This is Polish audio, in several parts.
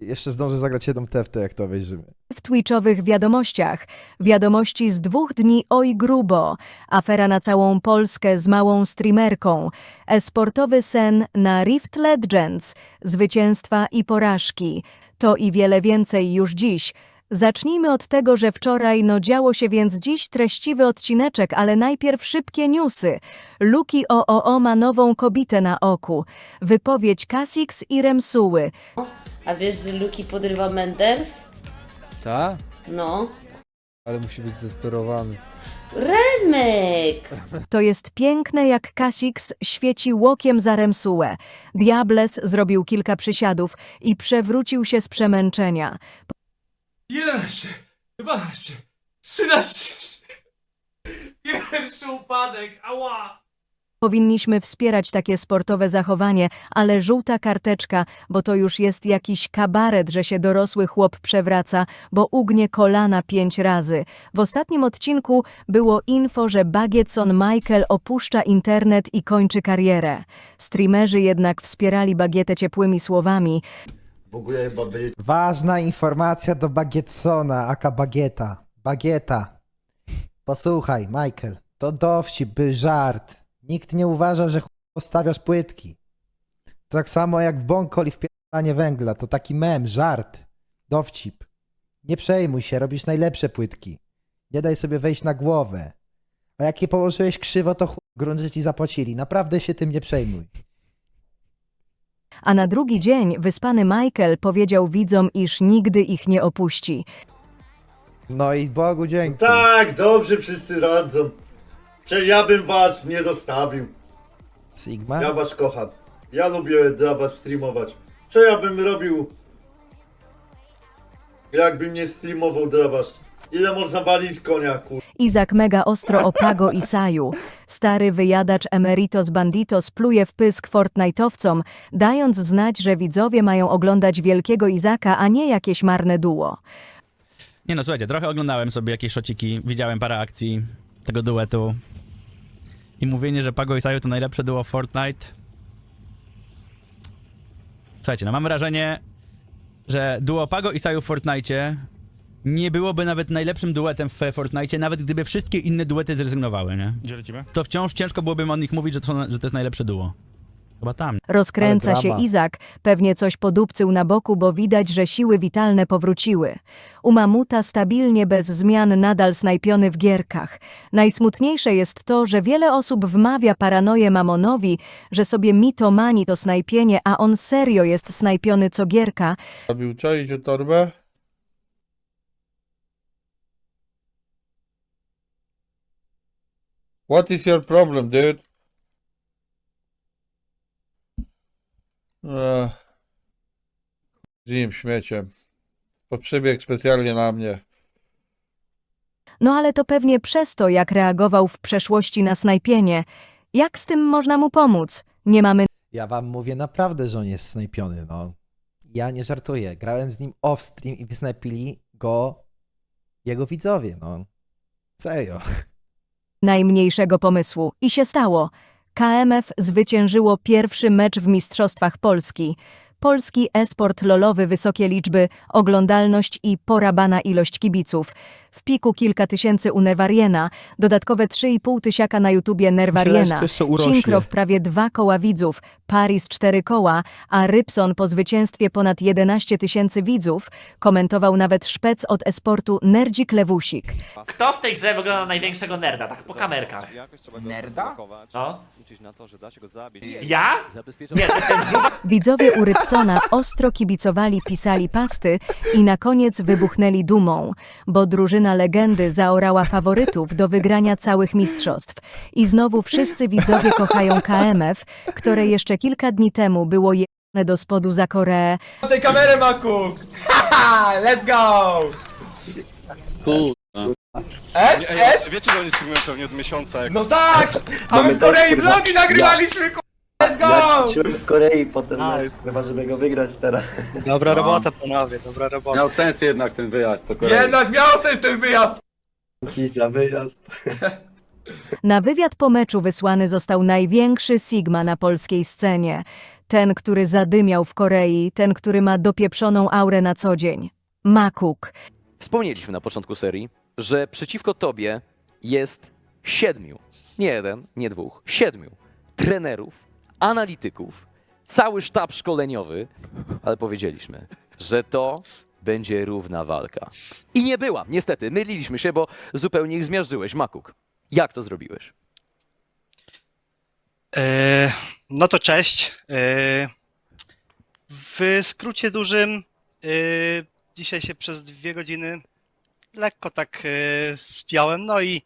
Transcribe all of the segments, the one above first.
Jeszcze zdążę zagrać jedną TFT, jak to obejrzymy. w twitchowych wiadomościach. Wiadomości z dwóch dni oj grubo. Afera na całą Polskę z małą streamerką. Esportowy sen na Rift Legends. Zwycięstwa i porażki. To i wiele więcej już dziś. Zacznijmy od tego, że wczoraj no działo się więc dziś treściwy odcineczek, ale najpierw szybkie newsy. Luki OOO ma nową kobietę na oku. Wypowiedź Kasix i Remsuły. A wiesz, że Luki podrywa Menders? Ta? No. Ale musi być zdesperowany. Remek! To jest piękne, jak Kasix świeci łokiem za Remsułę. Diables zrobił kilka przysiadów i przewrócił się z przemęczenia. 11, 12, 13. Pierwszy upadek, ała! Powinniśmy wspierać takie sportowe zachowanie, ale żółta karteczka, bo to już jest jakiś kabaret, że się dorosły chłop przewraca, bo ugnie kolana pięć razy. W ostatnim odcinku było info, że Bagietson Michael opuszcza internet i kończy karierę. Streamerzy jednak wspierali Bagietę ciepłymi słowami, W ogóle chyba Ważna informacja do Bagietsona, aka Bagieta. Bagieta. Posłuchaj, Michael, to dowcip, by żart. Nikt nie uważa, że postawiasz płytki. Tak samo jak w Bąkoli wpieranie węgla, to taki mem, żart, dowcip. Nie przejmuj się, robisz najlepsze płytki. Nie daj sobie wejść na głowę. A jak je położyłeś krzywo, to ch... grunt, że ci zapłacili. Naprawdę się tym nie przejmuj. a na drugi dzień wyspany Michael powiedział widzom, iż nigdy ich nie opuści. No i Bogu dzięki. Tak, dobrze wszyscy radzą. Czy ja bym was nie zostawił. Sigma? Ja was kocham. Ja lubię dla was streamować. Co ja bym robił, jakbym nie streamował dla was? Ile można walić konia, kur... Izak mega ostro o Pago i Saju. Stary wyjadacz Emeritos Banditos pluje w pysk Fortnite'owcom, dając znać, że widzowie mają oglądać wielkiego Izaka, a nie jakieś marne duo. Nie no, słuchajcie, trochę oglądałem sobie jakieś szociki, widziałem parę akcji tego duetu. I mówienie, że Pago i Saju to najlepsze duo Fortnite. Słuchajcie, no mam wrażenie, że duo Pago i Saju w Fortnite nie byłoby nawet najlepszym duetem w Fortnite, nawet gdyby wszystkie inne duety zrezygnowały, nie? Gdzie lecimy? To wciąż ciężko byłoby o nich mówić, że to, są, że to jest najlepsze duo. Chyba tam. Rozkręca Ale się. Izak, pewnie coś podupcył na boku, bo widać, że siły witalne powróciły. U Mamuta stabilnie bez zmian nadal snajpiony w gierkach. Najsmutniejsze jest to, że wiele osób wmawia paranoję Mamonowi, że sobie mitomani to snajpienie, a on serio jest snajpiony co gierka, Robił co? Idzie torbę? What is your problem, dude? Ech. Z nim śmieciem. To przybiegł specjalnie na mnie. No ale to pewnie przez to, jak reagował w przeszłości na snajpienie. Jak z tym można mu pomóc? Nie mamy Ja wam mówię naprawdę, że on jest snajpiony, no. Ja nie żartuję. Grałem z nim off-stream i wysnajpili go jego widzowie, no. Serio. najmniejszego pomysłu. I się stało. KMF zwyciężyło pierwszy mecz w Mistrzostwach Polski. Polski esport lolowy wysokie liczby, oglądalność i porabana ilość kibiców. W piku kilka tysięcy u Nerwariena, dodatkowe 3,5 tysiaka na YouTubie Nerwariena. Synkrow prawie dwa koła widzów, Paris cztery koła, a Rybson po zwycięstwie ponad 11 tysięcy widzów komentował nawet szpec od esportu Nerdzik Lewusik. Kto w tej grze wygląda na największego nerda, tak po kamerkach? Nerda? No. Ja? Nie, ten Widzowie u Rybsona ostro kibicowali, pisali pasty i na koniec wybuchnęli dumą, bo drużyna legendy zaorała faworytów do wygrania całych mistrzostw. I znowu wszyscy widzowie kochają KMF, które jeszcze kilka dni temu było jebane do spodu za Koreę, tej kamerę Maku! Haha, let's go! S, S? Wiecie, że oni streamują pewnie od miesiąca, jak No tak! A my w Korei vlogi nagrywaliśmy. Let's go! w Korei potem mecz, chyba żeby go wygrać teraz. Dobra robota panowie, dobra robota. Miał sens jednak ten wyjazd do Korei. Jednak miał sens ten wyjazd! za wyjazd. Na wywiad po meczu wysłany został największy Sigma na polskiej scenie. Ten, który zadymiał w Korei, ten, który ma dopieprzoną aurę na co dzień. Makuk. Wspomnieliśmy na początku serii, że przeciwko tobie jest siedmiu, nie jeden, nie dwóch, siedmiu trenerów, analityków, cały sztab szkoleniowy, ale powiedzieliśmy, że to będzie równa walka. I nie była, niestety, myliliśmy się, bo zupełnie ich zmiażdżyłeś, Makuk. Jak to zrobiłeś? E, no to cześć. E, w skrócie dużym, e, dzisiaj się przez dwie godziny lekko tak spiałem, no i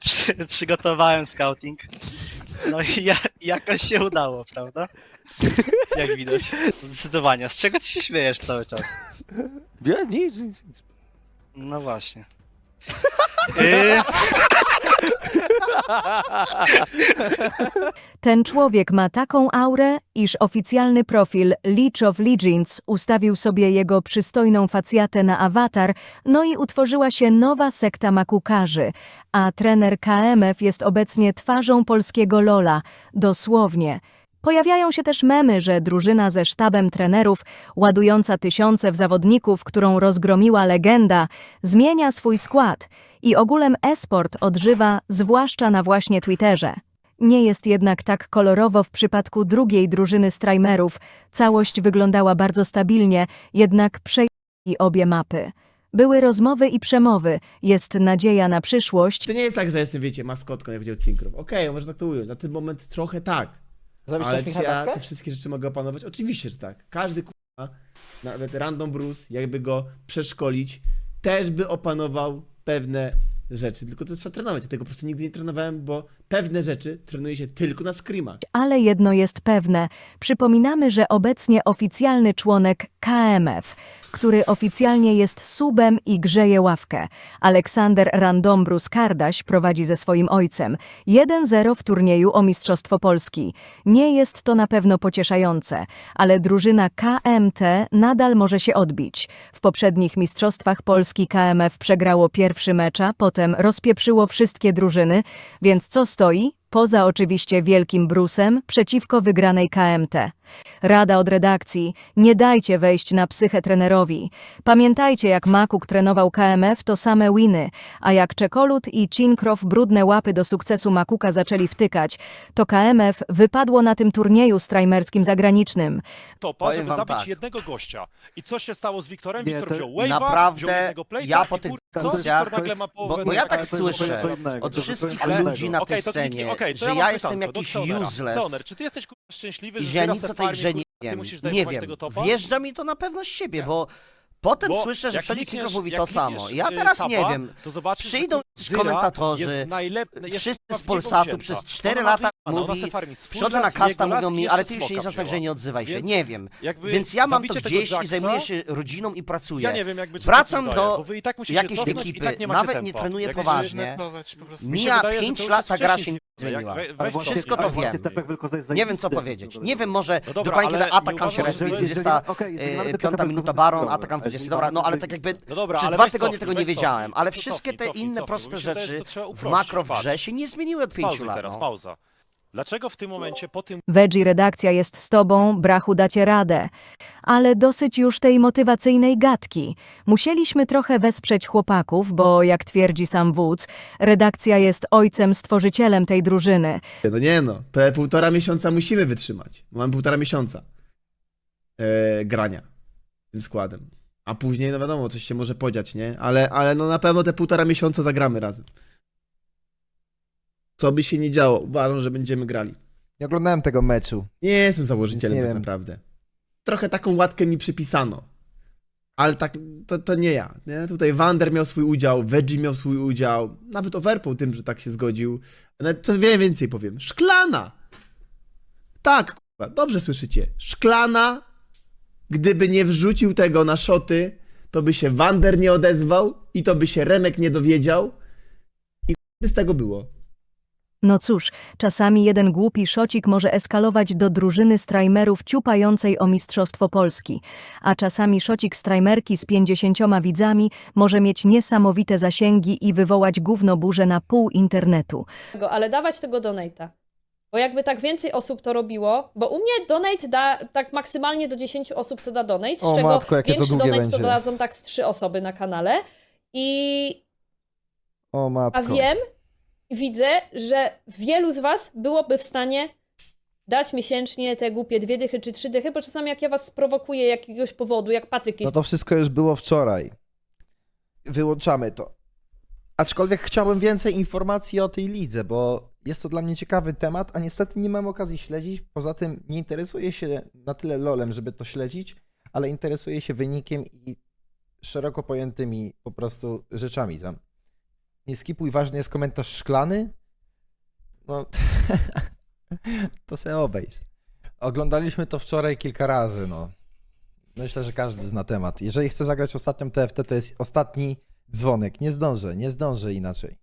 przy, przygotowałem scouting. No i ja, jakoś się udało, prawda? Jak widać. Zdecydowanie. Z czego ty się śmiejesz cały czas? Nie, nic, nic, nic. No właśnie. E, Ten człowiek ma taką aurę, iż oficjalny profil Leech of Legends ustawił sobie jego przystojną facjatę na awatar, no i utworzyła się nowa sekta makukarzy, a trener KMF jest obecnie twarzą polskiego Lola, dosłownie. Pojawiają się też memy, że drużyna ze sztabem trenerów, ładująca tysiące w zawodników, którą rozgromiła legenda, zmienia swój skład i ogólem esport odżywa, zwłaszcza na właśnie Twitterze. Nie jest jednak tak kolorowo w przypadku drugiej drużyny strajmerów. Całość wyglądała bardzo stabilnie, jednak przejęli obie mapy. Były rozmowy i przemowy, jest nadzieja na przyszłość, To nie jest tak, że jestem, wiecie, maskotką, jak powiedział Cinkrów. Okej, może tak to ująć. Na ten moment trochę tak. Ale czy ja te wszystkie rzeczy mogę opanować? Oczywiście, że tak. Każdy k***a, nawet random Bruce, jakby go przeszkolić, też by opanował pewne rzeczy. Tylko to trzeba trenować. Ja tego po prostu nigdy nie trenowałem, bo pewne rzeczy trenuje się tylko na screamach. ale jedno jest pewne. Przypominamy, że obecnie oficjalny członek KMF, który oficjalnie jest subem i grzeje ławkę. Aleksander Randombrus Kardaś prowadzi ze swoim ojcem. 1-0 w turnieju o Mistrzostwo Polski. Nie jest to na pewno pocieszające, ale drużyna KMT nadal może się odbić. W poprzednich Mistrzostwach Polski KMF przegrało pierwszy mecz, a potem rozpieprzyło wszystkie drużyny, więc co stoi? Poza oczywiście Wielkim Brusem przeciwko wygranej KMT. Rada od redakcji, nie dajcie wejść na psychę trenerowi. Pamiętajcie, jak Makuk trenował KMF, to same winy, a jak Czekolut i Cinkrow brudne łapy do sukcesu Makuka zaczęli wtykać, to KMF wypadło na tym turnieju strajmerskim zagranicznym. topa, Powiem żeby wam zabić tak. jednego gościa. I co się stało z Wiktorem? Nie, Wiktor to wziął wave'a, naprawdę wziął jednego plate'a ja po i tych kur... co? dyskusjach- Wiktor nagle ma połowę... Bo, bo ja tak słyszę od wszystkich ludzi na tej Okej, to kliknij- scenie, okej, to że mam ja jestem do jakiś useless czy ty jesteś kurwa, szczęśliwy, i że że ja nic o tej farmie, grze nie kurwa, ty wiem. musisz Nie zajmować wiem. tego topa? Wjeżdża mi to na pewno z siebie, Nie. bo potem Bo słyszę, że jak klikniesz- Cinkrów mówi jak to klikniesz, samo. Ja y, teraz nie wiem. To zobaczysz, że Przyjdą Zyra komentatorzy, jest najlep... jest wszyscy z Polsatu przez wzięta. 4 Ona lata ona mówi, se farmi swój Przychodzę na kasta, jego las mówią i mi, jeszcze ale ty już smoka się nie za wzięła. nie odzywaj się. Więc Nie wiem. jakby Więc ja mam to zabicie tego gdzieś i Jacksa, zajmuję się rodziną i pracuję. Ja nie wiem, jakby ci Wracam do bo wy i tak musicie jakiejś cofnąć, i ekipy, tak nie macie nawet tempa. nie trenuję Jakby- poważnie. Mi się Mija wydaje, że 5 to już lat, jest ta gra się wcześniej zmieniła. We- weź to Wszystko to wiem. Nie wiem co powiedzieć. Nie wiem, może No dobra, dokładnie ale kiedy Atakan nie się uważasz, respi, że jest- 25 minuta Baron, Atakan 20. Dobra, no ale tak jakby No dobra, przez ale dwa weź tygodnie cofnij, tego nie weź wiedziałem, cofnij. ale wszystkie te cofnij, inne cofnij, proste bo mi się wydaje, że rzeczy to trzeba w uprościć. makro w Patrz. grze się nie zmieniły od 5 Pauzuj lat. teraz, no. pauza. Dlaczego w tym momencie, po tym Veggie redakcja jest z tobą, brachu dacie radę. Ale dosyć już tej motywacyjnej gadki. Musieliśmy trochę wesprzeć chłopaków, bo jak twierdzi sam wódz, redakcja jest ojcem stworzycielem tej drużyny. No nie no, pe- półtora miesiąca musimy wytrzymać. Mamy półtora miesiąca e, grania tym składem. A później, no wiadomo, coś się może podziać, nie? Ale, ale no na pewno te półtora miesiąca zagramy razem. Co by się nie działo, uważam, że będziemy grali. Nie oglądałem tego meczu. Nie jestem założycielem Nic nie tak wiem. naprawdę. Trochę taką łatkę mi przypisano. Ale tak, to, to nie ja. Nie? Tutaj Wander miał swój udział, Veggie miał swój udział, nawet Overpool tym, że tak się zgodził. Nawet co wiele więcej powiem. Szklana! Tak, kurwa, dobrze słyszycie. Szklana, gdyby nie wrzucił tego na szoty, to by się Wander nie odezwał i to by się Remek nie dowiedział i by z tego było. No cóż, czasami jeden głupi szocik może eskalować do drużyny strajmerów ciupającej o Mistrzostwo Polski, a czasami szocik strajmerki z pięćdziesięcioma widzami może mieć niesamowite zasięgi i wywołać gównoburzę na pół internetu. Ale dawać tego donata. Bo jakby tak więcej osób to robiło, bo u mnie donate da tak maksymalnie do 10 osób, co da donate, z O czego matko, jakie to większy długie donate to będzie. dadzą tak z 3 osoby na kanale. I O matko. a wiem, widzę, że wielu z was byłoby w stanie dać miesięcznie te głupie dwie dychy czy trzy dychy, bo czasami jak ja was sprowokuję jakiegoś powodu, jak Patryk No to wszystko już było wczoraj. Wyłączamy to. Aczkolwiek chciałbym więcej informacji o tej lidze, bo jest to dla mnie ciekawy temat, a niestety nie mam okazji śledzić. Poza tym nie interesuję się na tyle lolem, żeby to śledzić, ale interesuję się wynikiem i szeroko pojętymi po prostu rzeczami tam. Nie skipuj, ważny jest komentarz szklany. No, to se obejrz. Oglądaliśmy to wczoraj kilka razy, no. Myślę, że każdy zna temat. Jeżeli chcę zagrać ostatnią TFT, to jest ostatni dzwonek. Nie zdążę, nie zdążę inaczej.